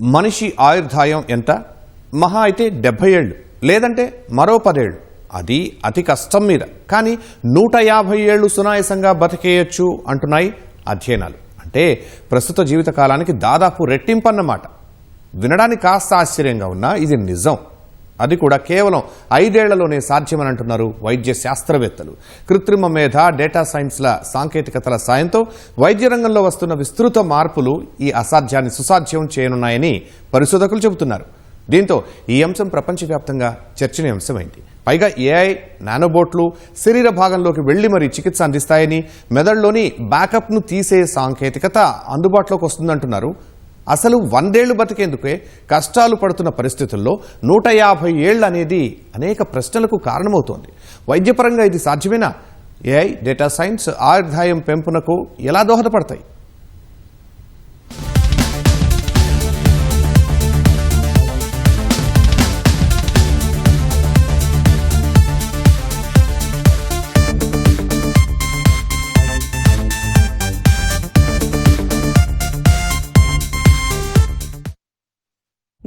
మనిషి ఆయుర్దాయం ఎంత? మహా అయితే డెబ్బై ఏళ్ళు. లేదంటే మరో పదేళ్ళు. అది అతి కష్టం మీద. కానీ నూట యాభై ఏళ్ళు సునాయసంగా బతికేయచ్చు అంటున్నాయి అధ్యయనాలు. అంటే ప్రస్తుత జీవితకాలానికి దాదాపు రెట్టింపన్నమాట వినడానికి కాస్త ఆశ్చర్యంగా ఉన్నా ఇది నిజం. అది కూడా కేవలం ఐదేళ్ళలోనే సాధ్యమని అంటున్నారు వైద్య శాస్త్రవేత్తలు. కృత్రిమ మేధ డేటా సైన్స్ల సాంకేతికతల సాయంతో వైద్య రంగంలో వస్తున్న విస్తృత మార్పులు ఈ అసాధ్యాన్ని సుసాధ్యం చేయనున్నాయని పరిశోధకులు చెబుతున్నారు. దీంతో ఈ అంశం ప్రపంచవ్యాప్తంగా చర్చనీయాంశమైంది పైగా ఏఐ నానోబోట్లు శరీర భాగంలోకి వెళ్ళి మరీ చికిత్స అందిస్తాయని మెదడులోని బ్యాకప్ను తీసే సాంకేతికత అందుబాటులోకి వస్తుందంటున్నారు అసలు వందేళ్ళు బతికేందుకే కష్టాలు పడుతున్న పరిస్థితుల్లో నూట యాభై ఏళ్ళు అనేది అనేక ప్రశ్నలకు కారణమవుతోంది. వైద్యపరంగా ఇది సాధ్యమేనా? ఏఐ డేటా సైన్స్ ఆయుర్దాయం పెంపునకు ఎలా దోహదపడతాయి?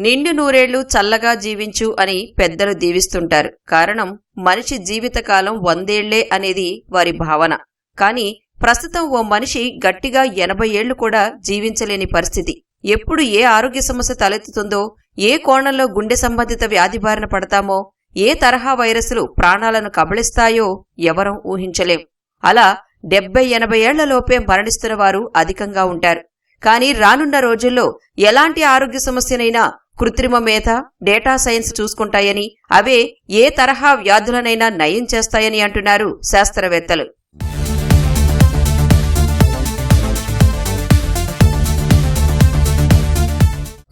నిండు నూరేళ్ళు చల్లగా జీవించు అని పెద్దలు దీవిస్తుంటారు. కారణం మనిషి జీవితకాలం వందేళ్ళే అనేది వారి భావన. కాని ప్రస్తుతం ఓ మనిషి గట్టిగా ఎనభై ఏళ్ళు కూడా జీవించలేని పరిస్థితి. ఎప్పుడు ఏ ఆరోగ్య సమస్య తలెత్తుతుందో ఏ కోణంలో గుండె సంబంధిత వ్యాధి బారిన పడతామో ఏ తరహా వైరస్లు ప్రాణాలను కబళిస్తాయో ఎవరం ఊహించలేం. అలా డెబ్బై ఎనభై ఏళ్ళలోపే మరణిస్తున్న వారు అధికంగా ఉంటారు. కానీ రానున్న రోజుల్లో ఎలాంటి ఆరోగ్య సమస్యనైనా కృత్రిమ మేధ డేటా సైన్స్ చూసుకుంటాయని అవే ఏ తరహా వ్యాధులనైనా నయం చేస్తాయని అంటున్నారు శాస్త్రవేత్తలు.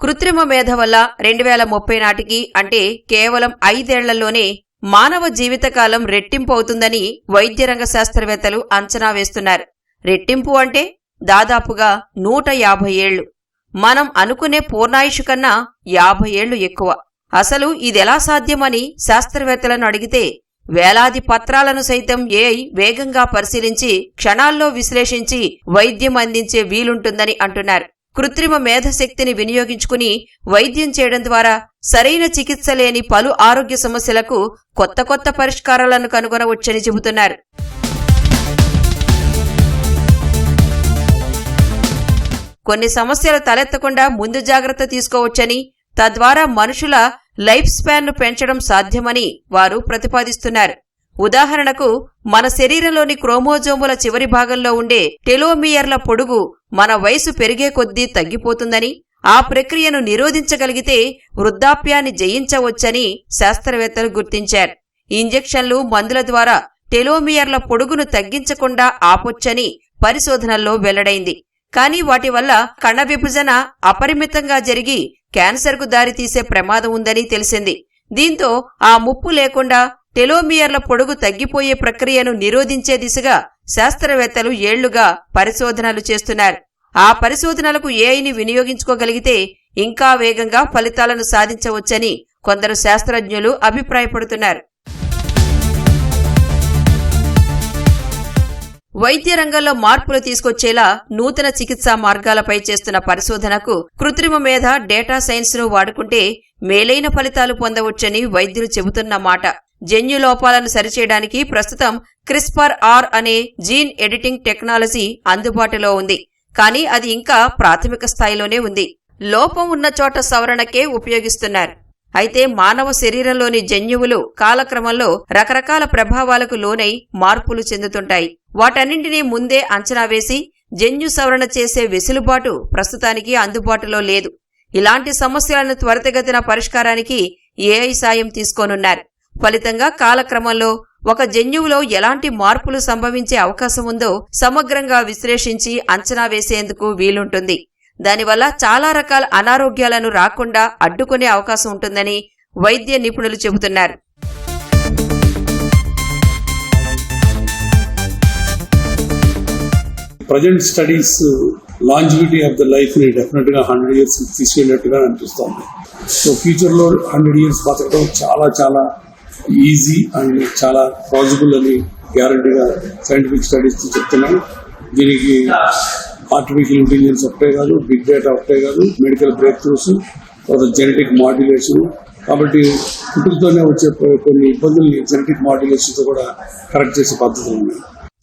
కృత్రిమ మేధ వల్ల రెండు వేల ముప్పై నాటికి అంటే కేవలం ఐదేళ్ళలోనే మానవ జీవితకాలం రెట్టింపు అవుతుందని వైద్యరంగ శాస్త్రవేత్తలు అంచనా వేస్తున్నారు. రెట్టింపు అంటే దాదాపుగా నూట యాభై ఏళ్ళు మనం అనుకునే పూర్ణాయుషు కన్నా యాభై ఏళ్ళు ఎక్కువ. అసలు ఇదెలా సాధ్యమని శాస్త్రవేత్తలను అడిగితే వేలాది పత్రాలను సైతం ఏఐ వేగంగా పరిశీలించి క్షణాల్లో విశ్లేషించి వైద్యం అందించే వీలుంటుందని అంటున్నారు. కృత్రిమ మేధశక్తిని వినియోగించుకుని వైద్యం చేయడం ద్వారా సరైన చికిత్స లేని పలు ఆరోగ్య సమస్యలకు కొత్త కొత్త పరిష్కారాలను కనుగొనవచ్చని చెబుతున్నారు. కొన్ని సమస్యలు తలెత్తకుండా ముందు జాగ్రత్త తీసుకోవచ్చని తద్వారా మనుషుల లైఫ్ స్పాన్ను పెంచడం సాధ్యమని వారు ప్రతిపాదిస్తున్నారు. ఉదాహరణకు మన శరీరంలోని క్రోమోజోముల చివరి భాగంలో ఉండే టెలోమియర్ల పొడుగు మన వయసు పెరిగే కొద్దీ తగ్గిపోతుందని ఆ ప్రక్రియను నిరోధించగలిగితే వృద్ధాప్యాన్ని జయించవచ్చని శాస్త్రవేత్తలు గుర్తించారు. ఇంజెక్షన్లు మందుల ద్వారా టెలోమియర్ల పొడుగును తగ్గించకుండా ఆపొచ్చని పరిశోధనల్లో వెల్లడైంది. కానీ వాటి వల్ల కణ విభజన అపరిమితంగా జరిగి క్యాన్సర్కు దారితీసే ప్రమాదం ఉందని తెలిసింది. దీంతో ఆ ముప్పు లేకుండా టెలోమియర్ల పొడుగు తగ్గిపోయే ప్రక్రియను నిరోధించే దిశగా శాస్త్రవేత్తలు ఏళ్ళుగా పరిశోధనలు చేస్తున్నారు. ఆ పరిశోధనలకు ఏఐని వినియోగించుకోగలిగితే ఇంకా వేగంగా ఫలితాలను సాధించవచ్చని కొందరు శాస్త్రజ్ఞులు అభిప్రాయపడుతున్నారు. వైద్య రంగంలో మార్పులు తీసుకొచ్చేలా నూతన చికిత్సా మార్గాలపై చేస్తున్న పరిశోధనకు కృత్రిమ మేధ డేటా సైన్స్ను వాడుకుంటే మేలైన ఫలితాలు పొందవచ్చని వైద్యులు చెబుతున్న మాట. జన్యు లోపాలను సరిచేయడానికి ప్రస్తుతం క్రిస్పర్ ఆర్ అనే జీన్ ఎడిటింగ్ టెక్నాలజీ అందుబాటులో ఉంది. కానీ అది ఇంకా ప్రాథమిక స్థాయిలోనే ఉంది. లోపం ఉన్న చోట సవరణకే ఉపయోగిస్తున్నారు. అయితే మానవ శరీరంలోని జన్యువులు కాలక్రమంలో రకరకాల ప్రభావాలకు లోనై మార్పులు చెందుతుంటాయి. వాటన్నింటినీ ముందే అంచనా వేసి జన్యు సవరణ చేసే వెసులుబాటు ప్రస్తుతానికి అందుబాటులో లేదు. ఇలాంటి సమస్యలను త్వరితగతిన పరిష్కారానికి ఏఐ సాయం తీసుకోనున్నారు. ఫలితంగా కాలక్రమంలో ఒక జన్యువులో ఎలాంటి మార్పులు సంభవించే అవకాశం ఉందో సమగ్రంగా విశ్లేషించి అంచనా వేసేందుకు వీలుంటుంది. దానివల్ల చాలా రకాల అనారోగ్యాలను రాకుండా అడ్డుకునే అవకాశం ఉంటుందని వైద్య నిపుణులు చెబుతున్నారు. Present studies longevity of the లైఫ్ని డెఫినెట్గా హండ్రెడ్ ఇయర్స్ తీసుకెళ్ళినట్టుగా అనిపిస్తుంది. సో ఫ్యూచర్లో హండ్రెడ్ ఇయర్స్ బతకడం చాలా చాలా ఈజీ అండ్ చాలా పాసిబుల్ అని గ్యారంటీగా సైంటిఫిక్ స్టడీస్ చెప్తున్నాను. దీనికి ఆర్టిఫిషియల్ ఇంటెలిజెన్స్ ఒకటే కాదు బిగ్ డేటా ఒకటే కాదు మెడికల్ బ్రేక్ త్రూస్ తర్వాత జెనెటిక్ మాడ్యులేషన్ కాబట్టి పుట్టుకతోనే వచ్చే కొన్ని ఇబ్బందుల్ని జెనెటిక్ మాడ్యులేషన్తో కూడా కరెక్ట్ చేసే పద్ధతులు ఉన్నాయి.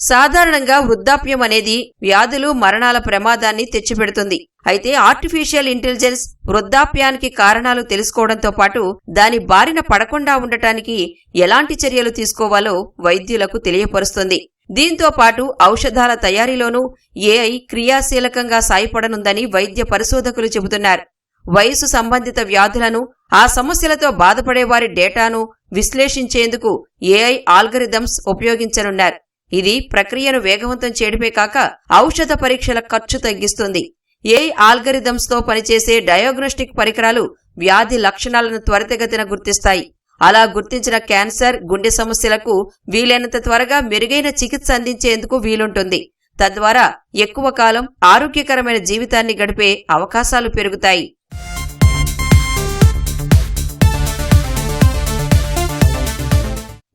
సాధారణంగా వృద్ధాప్యం అనేది వ్యాధులు మరణాల ప్రమాదాన్ని తెచ్చిపెడుతుంది. అయితే ఆర్టిఫిషియల్ ఇంటెలిజెన్స్ వృద్ధాప్యానికి కారణాలు తెలుసుకోవడంతో పాటు దాని బారిన పడకుండా ఉండటానికి ఎలాంటి చర్యలు తీసుకోవాలో వైద్యులకు తెలియపరుస్తుంది. దీంతో పాటు ఔషధాల తయారీలోనూ ఏఐ క్రియాశీలకంగా సాయపడనుందని వైద్య పరిశోధకులు చెబుతున్నారు. వయసు సంబంధిత వ్యాధులను ఆ సమస్యలతో బాధపడే వారి డేటాను విశ్లేషించేందుకు ఏఐ ఆల్గరిథమ్స్ ఉపయోగించనున్నారు. ఇది ప్రక్రియను వేగవంతం చేయడమే కాక ఔషధ పరీక్షల ఖర్చు తగ్గిస్తుంది. ఏఐ ఆల్గరిథమ్స్తో పనిచేసే డయాగ్నోస్టిక్ పరికరాలు వ్యాధి లక్షణాలను త్వరితగతిన గుర్తిస్తాయి. అలా గుర్తించిన క్యాన్సర్ గుండె సమస్యలకు వీలైనంత త్వరగా మెరుగైన చికిత్స అందించేందుకు వీలుంటుంది. తద్వారా ఎక్కువ కాలం ఆరోగ్యకరమైన జీవితాన్ని గడిపే అవకాశాలు పెరుగుతాయి.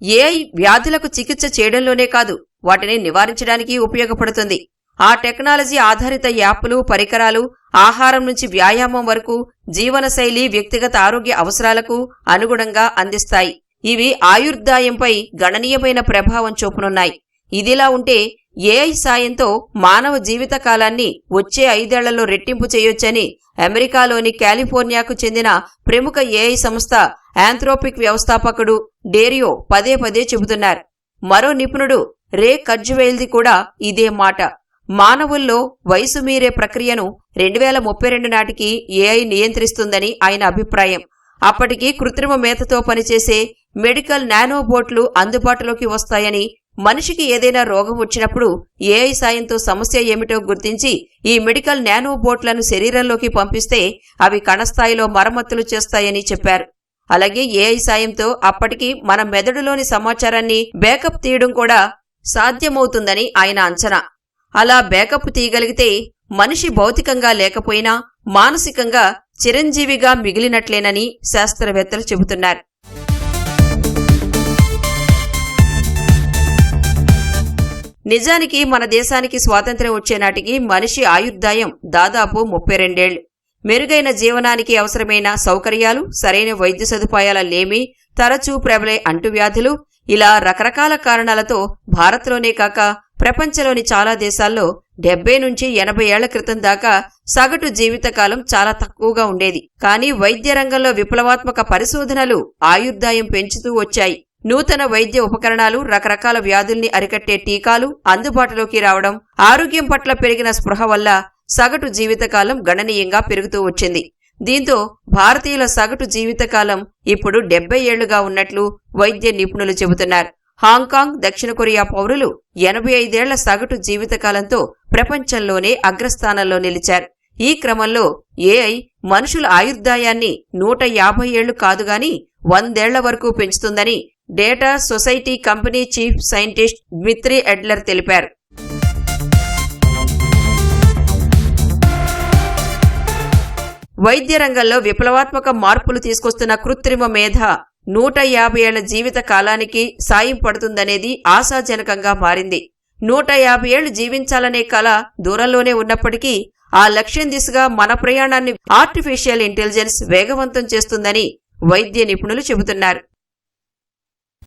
ఏఐ వ్యాధులకు చికిత్స చేయడంలోనే కాదు వాటిని నివారించడానికి ఉపయోగపడుతుంది. ఆ టెక్నాలజీ ఆధారిత యాప్లు పరికరాలు ఆహారం నుంచి వ్యాయామం వరకు జీవనశైలి వ్యక్తిగత ఆరోగ్య అవసరాలకు అనుగుణంగా అందిస్తాయి. ఇవి ఆయుర్దాయంపై గణనీయమైన ప్రభావం చూపనున్నాయి. ఇదిలా ఉంటే ఏఐ సాయంతో మానవ జీవిత కాలాన్ని వచ్చే ఐదేళ్ళలో రెట్టింపు చేయొచ్చని అమెరికాలోని కాలిఫోర్నియాకు చెందిన ప్రముఖ ఏఐ సంస్థ ఆంథ్రోపిక్ వ్యవస్థాపకుడు డేరియో పదే పదే చెబుతున్నారు. మరో నిపుణుడు రే కర్జువేల్ది కూడా ఇదే మాట. మానవుల్లో వయసు మీరే ప్రక్రియను రెండు వేల ముప్పై రెండు నాటికి ఏఐ నియంత్రిస్తుందని ఆయన అభిప్రాయం. అప్పటికి కృత్రిమ మేతతో పనిచేసే మెడికల్ నానోబోట్లు అందుబాటులోకి వస్తాయని మనిషికి ఏదైనా రోగం వచ్చినప్పుడు ఏఐ సాయంతో సమస్య ఏమిటో గుర్తించి ఈ మెడికల్ నానోబోట్లను శరీరంలోకి పంపిస్తే అవి కణస్థాయిలో మరమ్మతులు చేస్తాయని చెప్పారు. అలాగే ఏఐ సాయంతో అప్పటికి మన మెదడులోని సమాచారాన్ని బ్యాకప్ తీయడం కూడా సాధ్యమవుతుందని ఆయన అంచనా. అలా బ్యాకప్ తీయగలిగితే మనిషి భౌతికంగా లేకపోయినా మానసికంగా చిరంజీవిగా మిగిలినట్లేనని శాస్త్రవేత్తలు చెబుతున్నారు. నిజానికి మన దేశానికి స్వాతంత్ర్యం వచ్చే నాటికి మనిషి ఆయుర్దాయం దాదాపు ముప్పై రెండేళ్ళు మెరుగైన జీవనానికి అవసరమైన సౌకర్యాలు సరైన వైద్య సదుపాయాల లేమి తరచూ ప్రబలే అంటువ్యాధులు ఇలా రకరకాల కారణాలతో భారత్లోనే కాక ప్రపంచంలోని చాలా దేశాల్లో డెబ్బై నుంచి ఎనభై ఏళ్ళ క్రితం దాకా సగటు జీవితకాలం చాలా తక్కువగా ఉండేది. కానీ వైద్య రంగంలో విప్లవాత్మక పరిశోధనలు ఆయుర్దాయం పెంచుతూ వచ్చాయి. నూతన వైద్య ఉపకరణాలు రకరకాల వ్యాధుల్ని అరికట్టే టీకాలు అందుబాటులోకి రావడం ఆరోగ్యం పట్ల పెరిగిన స్పృహ వల్ల సగటు జీవితకాలం గణనీయంగా పెరుగుతూ వచ్చింది. దీంతో భారతీయుల సగటు జీవితకాలం ఇప్పుడు డెబ్బై ఏళ్ళుగా ఉన్నట్లు వైద్య నిపుణులు చెబుతున్నారు. హాంకాంగ్ దక్షిణ కొరియా పౌరులు ఎనభై ఐదేళ్ళ సగటు జీవితకాలంతో ప్రపంచంలోనే అగ్రస్థానంలో నిలిచారు. ఈ క్రమంలో ఏఐ మనుషుల ఆయుర్దాయాన్ని నూట యాభై ఏళ్ళు కాదుగాని వందేళ్ళ వరకు పెంచుతుందని Data Society company chief scientist Dmitri Adler తెలిపారు. వైద్య రంగంలో విప్లవాత్మక మార్పులు తీసుకొస్తున్న కృత్రిమ మేధ నూట యాభై ఏళ్ళ జీవిత కాలానికి సాయం పడుతుందనేది ఆశాజనకంగా మారింది. నూట యాభై ఏళ్ళు జీవించాలనే కళ దూరంలోనే ఉన్నప్పటికీ ఆ లక్ష్యం దిశగా మన ప్రయాణాన్ని ఆర్టిఫిషియల్ ఇంటెలిజెన్స్ వేగవంతం చేస్తుందని వైద్య నిపుణులు చెబుతున్నారు.